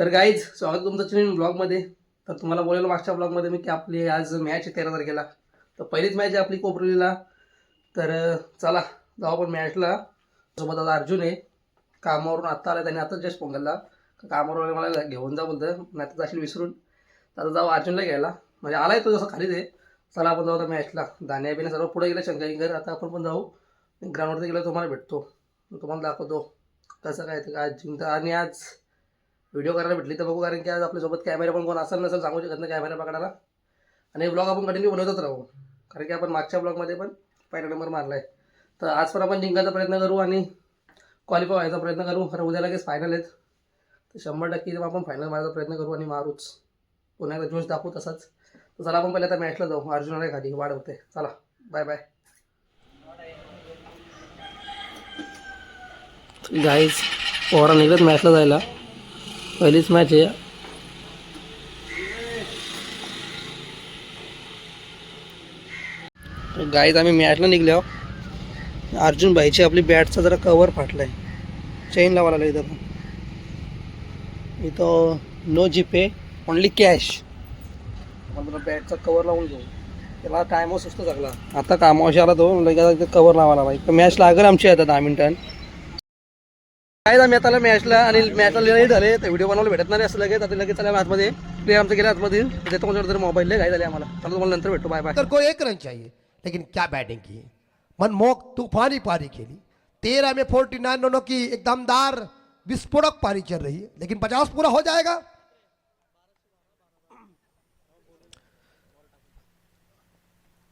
तर गाईज स्वागत तुमचं चॅनल ब्लॉगमध्ये तर तुम्हाला बोलायला मागच्या ब्लॉगमध्ये मी की आपली आज मॅच आहे तेरा तारखेला. तर पहिलीच मॅच आहे आपली कोपरलीला. तर चला जाऊ आपण मॅचला सोबत आता अर्जुन आहे. कामावरून आत्ता आला त्याने आता जस्ट फोन केला. कामावर मला घेऊन जा बोलतं नाही तर जाशील विसरून. तर आता जाऊ अर्जुनला घ्यायला. म्हणजे आलाय तो जसं खालीच आहे. चला आपण जाऊ आता मॅचला दाण्या बिण्या सर्व पुढे गेलं शंकरकर आता आपण पण जाऊ. ग्राउंडवरती गेलं तुम्हाला भेटतो. तुम्हाला दाखवतो. कसं काय ते आज जिंकतं आणि आज व्हिडिओ करायला भेटली तर बघू कारण की आज आपल्यासोबत कॅमेरा पण कोण असेल नसेल सांगू शकत नाही कॅमेरा पकडायला. आणि ब्लॉग आपण कंटिन्यू बनवतच राहू. कारण की आपण मागच्या ब्लॉगमध्ये पण पहिला नंबर मारला आहे तर आज पण आपण जिंकायचा प्रयत्न करू आणि क्वालिफाय व्हायचा प्रयत्न करू. कारण उद्या लगेच फायनल आहेत. तर शंभर टक्के आपण फायनल मारायचा प्रयत्न करू आणि मारूच. पुन्हा एकदा जोश दाखवू तसाच. तर चला आपण पहिले आता मॅचला जाऊ. अर्जुनाला खाली. वाढ होते. चला. बाय बाय गाईज पोहरा निघत मॅचला जायला. पहिलीच मॅच आहे. गाईज आम्ही मॅचला निघलो अर्जुन भाईची आपली बॅटचा जरा कवर फाटलाय. चेन लावायला लागला इथं पण. इथं नो जीपे ओनली कॅश आपण बॅटचा कवर लावून घेऊ. त्याला टायमवर सुस्त लागला आता कामावशी आला तो लगेच कवर लावायला पाहिजे मॅच लागेल आमची आता दहा मिनटं काय आम्ही आता मॅचला आणि मॅचला लेट झाले. तर व्हिडिओ बनवायला भेटत नाही असं लगेच. आता लगेच चला आतमध्ये. प्ले आमचं गेलं आतमध्ये देतो माझ्याकडे मोबाईल काय झाले आम्हाला. नंतर भेटतो बाय बाय कर को एक रन चाहिए, लेकिन क्या बैटिंग की? मनमोहक तूफानी पारी खेली. तेरह में फोर्टी नाइन रनों की एक दमदार विस्फोटक पारी चल रही है, लेकिन पचास पूरा हो जाएगा।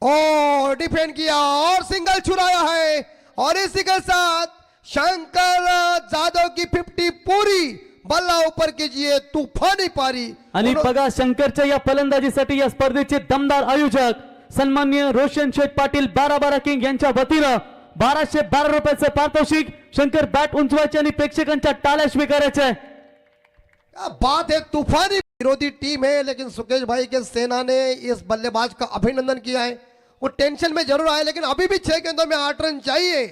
और डिफेंड किया, और सिंगल छुड़ाया है, और इसी के साथ शंकर जादव की फिफ्टी पूरी बल्ला ऊपर कीजिए तूफानी पारी। आणि बघा शंकरच्या या फलंदाजीसाठी या स्पर्धेचे दमदार आयोजक सन्मान्य रोशन शेठ पाटील बारा बारा किंग यांच्या वतीनं बाराशे बारा रुपयाचं पारितोषिक शंकर बॅट उंचवायचे आणि प्रेक्षकांच्या टाळ्या स्वीकारायच्या क्या बात है तूफानी विरोधी टीम है लेकिन सुकेश भाई के सेना ने इस बल्लेबाज का अभिनंदन किया है। वो टेंशन में ज़रूर आए लेकिन अभी भी छह गेंदों में आठ रन चाहिए।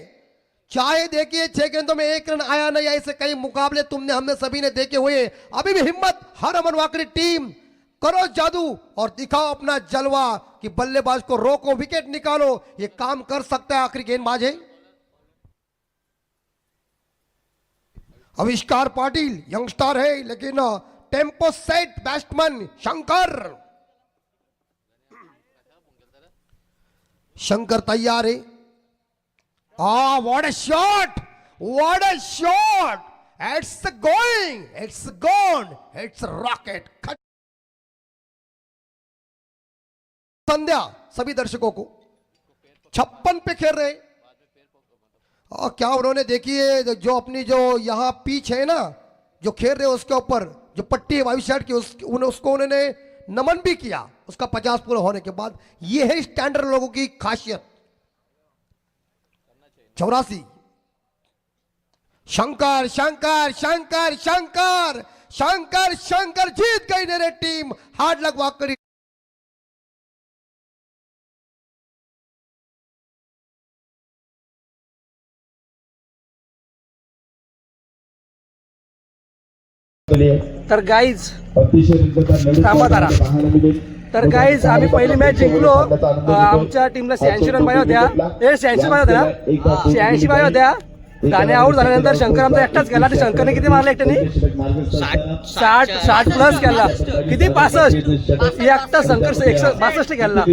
चाहे देखिए, छह गेंदों में एक रन आया नहीं ऐसे कई मुकाबले तुमने हमने सभी ने देखे हुए। अभी भी हिम्मत, हर अमन वाकड़ी टीम। करो जादू और दिखाओ अपना जलवा कि बल्लेबाज को रोको, विकेट निकालो। ये काम कर सकता है आखिरी गेंदबाज है आविष्कार पाटिल यंगस्टर है, लेकिन tempo set batsman Shankar. Shankar तैयार है। आ what a shot what a shot it's going it's gone it's rocket संध्या सभी दर्शकों को। छप्पन पे खेल रहे। और क्या उन्होंने देखिए जो अपनी जो यहाँ पीच है ना जो खेल रहे हैं उसके ऊपर जो पट्टी है शर्ट की उस, उन, उसको उन्होंने नमन भी किया। उसका पचास पूरा होने के बाद ये है स्टैंडर्ड लोगों की खासियत। चौरासी। शंकर शंकर शंकर शंकर शंकर शंकर जीत गई मेरे टीम। हार्ड लगवा करी। तर गाईज थांबा थांबा जरा. तर काहीच आम्ही पहिली मॅच जिंकलो. आमच्या टीमला शहाऐंशी रन पाहिजे होत्या. ए शहाऐंशी पाहिजे होत्या ना? शहाऐंशी पाहिजे होत्या. गाणे आऊट झाल्यानंतर शंकर आमचा एकटाच गेला. आणि शंकरने किती मारला एकट्याने? साठ साठ प्लस केला. किती? पासष्ट. एकटा शंकर एकशे बासष्ट केला.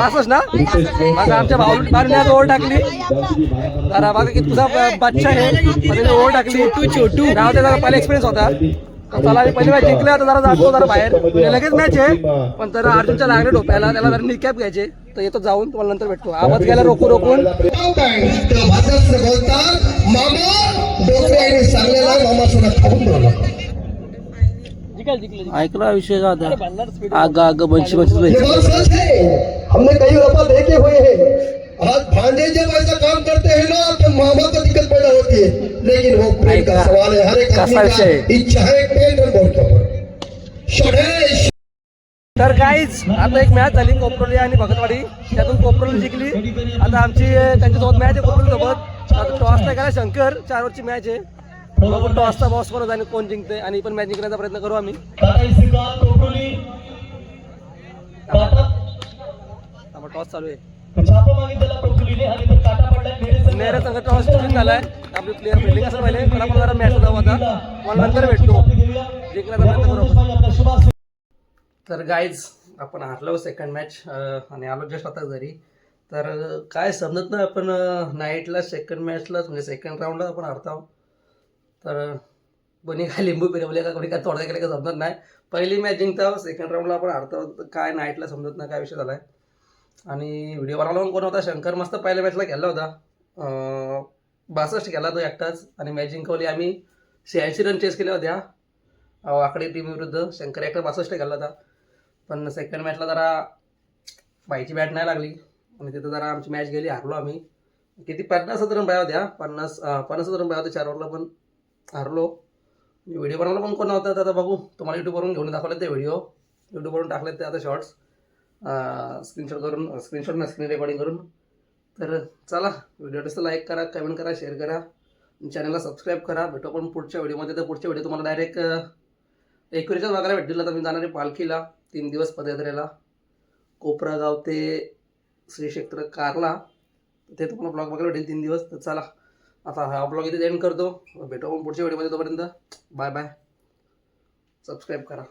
पासष्ट ना? मग आमच्या भाऊ भाऊने आज टाकली. जरा बघा की तुझा बच्चा आहे. त्याने टाकली. छोटू छोटू नाव त्याचा पहिला एक्सपिरियन्स होता. चला पहिली मॅच जिंकल्या तर जरा जातो जरा बाहेर. म्हणजे लगेच मॅच आहे पण जरा अर्जुनच्या लागले डोप्याला त्याला जरा निकॅप घ्यायचे तर येतो जाऊन तुम्हाला नंतर भेटतो. आवाज गेला रोखू रोखून. खाऊन बोलला ऐकला विषय का आग आग सच है हमने कई दफा देखे का सवाल है हर एक कसा विषय? इच्छा है और बोर्ड तर काहीच आता एक मॅच झाली कोपरोली आणि भगतवाडी. त्यातून कोपरोली जिंकली. आता आमची त्यांच्यासोबत मॅच आहे कोपरोली सोबत आता टॉसला गेला शंकर. चार वरची मॅच आहे. बघू टॉसचा बॉस कोण होता आणि कोण जिंकते आणि पण मॅच जिंकण्याचा प्रयत्न करू आम्ही. टॉस चालू आहे. मेरे संघ टॉस जिंकून झालाय आपली प्लेअर फिल्डिंग असं पहिले पण जरा मॅच जाऊ आता मला नंतर भेटतो जिंकला तर तर गाईज आपण हारलो सेकंड मॅच आणि आलो जस्ट आता घरी. तर काय समजत नाही आपण नाईटला सेकंड मॅचलाच म्हणजे सेकंड राऊंडला आपण हारतो तर कोणी काय लिंबू पिरवले का कोणी काय तोडा केले का समजत नाही. पहिली मॅच जिंकतो सेकंड राऊंडला आपण हारतो काय नाईटला समजत नाही काय विषय झाला आहे आणि व्हिडिओ बनवला पण कोण होता? शंकर मस्त पहिल्या मॅचला खेळला होता. बासष्ट केला तो एकटाच. आणि मॅच जिंकवली आम्ही शहाऐंशी रन चेस केल्या होत्या. आकडे टीम विरुद्ध. शंकर एकटा बासष्ट केला होता. पण सेकंड मॅचला जरा बाईची बॅट नाही लागली. आणि तिथं जरा आमची मॅच गेली हारलो आम्ही. किती? पन्नास रन बाया होत्या. पन्नास पन्नास पन्नास रन बाया होत्या चार ओव्हरला पण हारलो. व्हिडिओ बनवला पण कोण नव्हता आता बघू. तुम्हाला यूट्यूबवरून घेऊन दाखवले ते व्हिडिओ यूट्यूबवरून टाकले ते आता शॉर्ट्स स्क्रीनशॉट करून स्क्रीनशॉट ना स्क्रीन रेकॉर्डिंग करून. तर चला व्हिडिओ तसं लाईक करा कमेंट करा शेअर करा. चॅनलला सबस्क्राईब करा. भेटू आपण पुढच्या व्हिडिओमध्ये तर पुढच्या व्हिडिओ तुम्हाला डायरेक्ट एकविरीच्याच बघायला भेटतील तर मी जाणार आहे पालखीला तीन दिवस पदयात्रेला. कोपरागाव ते श्री क्षेत्र कारला. ते तुम्हाला ब्लॉग बघायला भेटेल तीन दिवस. तर चला आता हा ब्लॉग इथे एंड करतो. भेटू आपण पुढच्या व्हिडिओमध्ये तोपर्यंत बाय बाय सबस्क्राईब करा.